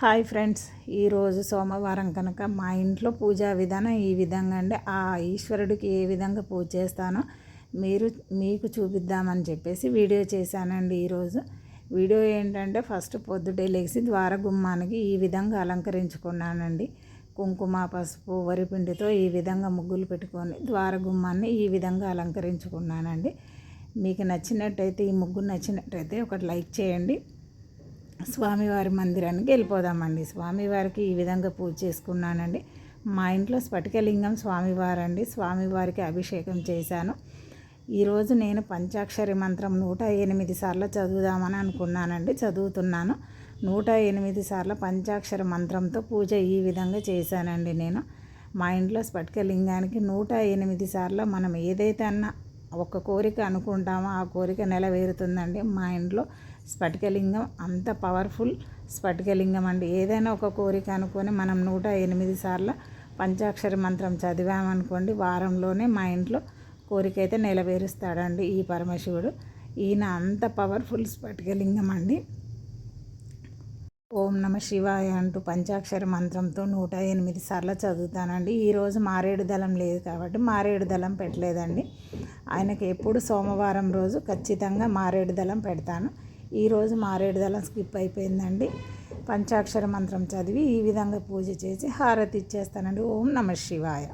Hi friends ఈరోజు సోమవారం కనుక మా ఇంట్లో పూజా విధానం ఈ విధంగా అండి. ఆ ఈశ్వరుడికి ఏ విధంగా పూజ చేస్తానో మీరు మీకు చూపిద్దామని చెప్పేసి వీడియో చేశానండి ఈరోజు వీడియో ఏంటంటే ఫస్ట్ పొద్దుటే లేచి ద్వార గుమ్మానికి ఈ విధంగా అలంకరించుకున్నానండి. కుంకుమ పసుపు వరిపిండితో ఈ విధంగా ముగ్గులు పెట్టుకొని ద్వార గుమ్మాన్ని ఈ విధంగా అలంకరించుకున్నానండి. మీకు నచ్చినట్టయితే ఈ ముగ్గు నచ్చినట్టయితే ఒకటి లైక్ చేయండి. స్వామివారి మందిరానికి వెళ్ళిపోదామండి. స్వామివారికి ఈ విధంగా పూజ చేసుకున్నానండి. మా ఇంట్లో స్ఫటికలింగం స్వామివారు అండి స్వామివారికి అభిషేకం చేశాను. ఈరోజు నేను పంచాక్షరి మంత్రం నూట ఎనిమిది సార్లు చదువుదామని అనుకున్నానండి. చదువుతున్నాను. నూట ఎనిమిది సార్లు పంచాక్షర మంత్రంతో పూజ ఈ విధంగా చేశానండి నేను. మా ఇంట్లో స్ఫటికలింగానికి నూట ఎనిమిది సార్లు మనం ఏదైతే అన్న ఒక కోరిక అనుకుంటామో ఆ కోరిక నెరవేరుతుందండి. మా ఇంట్లో స్ఫటికలింగం అంత పవర్ఫుల్ స్ఫటికలింగం అండి. ఏదైనా ఒక కోరిక అనుకొని మనం నూట ఎనిమిది సార్లు పంచాక్షరి మంత్రం చదివామనుకోండి వారంలోనే మా ఇంట్లో కోరిక అయితే నెలవేరుస్తాడండి ఈ పరమశివుడు. ఈయన అంత పవర్ఫుల్ స్ఫటికలింగం అండి. ఓం నమ శివాయ అంటూ పంచాక్షర మంత్రంతో నూట ఎనిమిది సార్లు చదువుతానండి. ఈరోజు మారేడు దళం లేదు కాబట్టి మారేడు దళం పెట్టలేదండి. ఆయనకి ఎప్పుడు సోమవారం రోజు ఖచ్చితంగా మారేడు దళం పెడతాను. ఈరోజు మారేడు దళం స్కిప్ అయిపోయిందండి. పంచాక్షర మంత్రం చదివి ఈ విధంగా పూజ చేసి హారతి ఇచ్చేస్తానండి. ఓం నమ శివాయ.